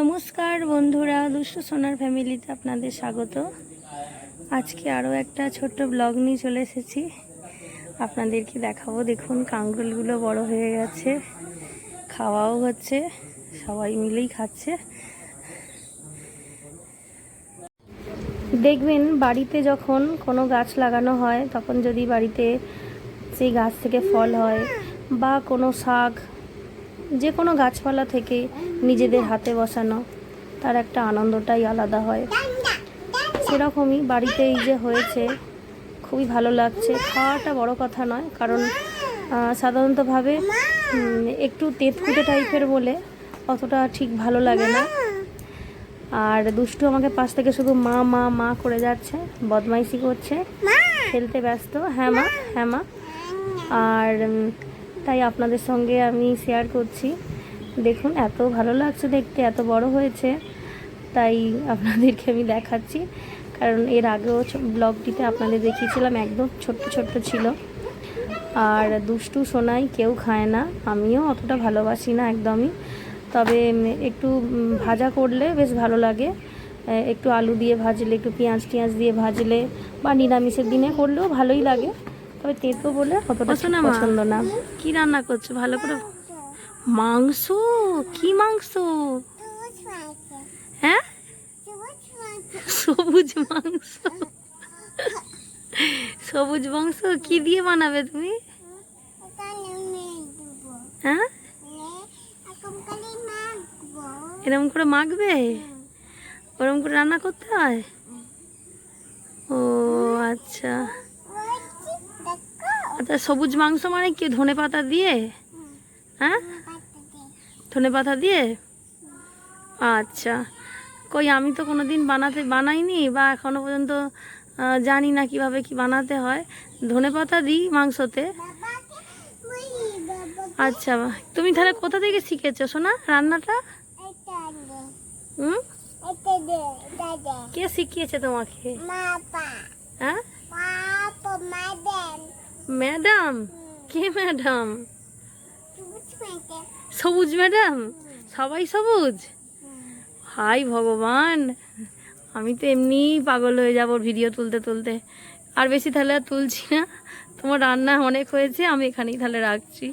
নমস্কার বন্ধুরা, দুষ্টু সোনার ফ্যামিলিতে আপনাদের স্বাগত। আজকে আরও একটা ছোট্ট ব্লগ নিয়ে চলে এসেছি। আপনাদেরকে দেখাবো, দেখুন কাঙ্গুলগুলো বড় হয়ে গেছে, খাওয়াও হচ্ছে, সবাই মিলেই খাচ্ছে। দেখবেন বাড়িতে যখন কোনো গাছ লাগানো হয়, তখন যদি বাড়িতে সেই গাছ থেকে ফল হয় বা কোনো শাক যে কোনো গাছপালা থেকে নিজেদের হাতে বসানো তার একটা আনন্দটাই আলাদা হয়। সেরকমই বাড়িতে এই যে হয়েছে খুবই ভালো লাগছে। খাওয়াটা বড় কথা নয় কারণ সাধারণতভাবে একটু তেতকুটে টাইপের বলে অতটা ঠিক ভালো লাগে না। আর দুষ্টু আমাকে পাশ থেকে শুধু মা মা মা করে যাচ্ছে বদমাইশি করছে খেলতে ব্যস্ত। হ্যাঁ মা হ্যাঁ মা। আর তাই আপনাদের সঙ্গে আমি শেয়ার করছি। দেখুন, এত ভালো লাগছে দেখতে, এত বড় হয়েছে, তাই আপনাদেরকে আমি দেখাচ্ছি। কারণ এর আগেও ব্লগটিতে আপনাদের দেখিয়েছিলাম, একদম ছোট্ট ছোট্ট ছিল। আর দুষ্টু সোনাই কেউ খায় না, আমিও অতটা ভালোবাসি না একদমই। তবে একটু ভাজা করলে বেশ ভালো লাগে। একটু আলু দিয়ে ভাজলে, একটু পেঁয়াজ টিয়াজ দিয়ে ভাজলে বা নিরামিষের দিনে করলেও ভালোই লাগে। তবে তেতো বলে অতটা পছন্দ না। কি রান্না করছ? ভালো করে মাংস? কি মাংস? হ্যাঁ? সবুজ মাংস। সবুজ মাংস? কি দিয়ে বানাবে তুমি? হ্যাঁ? এরকম করে মাখবে? ওরকম করে রান্না করতে হয়? ও আচ্ছা। আচ্ছা সবুজ মাংস মানে কি? ধনে পাতা দিয়ে? হ্যাঁ? ধনে পাতা দিয়ে? আচ্ছা। কই আমি তো কোনো দিন বানাতে বানাইনি বা এখনও পর্যন্ত জানি না কীভাবে কি বানাতে হয়। ধনে পাতা দিই মাংসতে। আচ্ছা তুমি তাহলে কোথা থেকে শিখেছো? সোনা রান্নাটা? হুম? কে শিখিয়েছে তোমাকে? হ্যাঁ? ম্যাডাম? কে ম্যাডাম? সবুজ ম্যাডাম? সবাই সবুজ? হাই ভগবান। আমি তো এমনি পাগল হয়ে যাব ভিডিও তুলতে তুলতে। আর বেশি তাহলে আর তুলছি না। তোমার রান্না অনেক হয়েছে আমি এখানেই তাহলে রাখছি।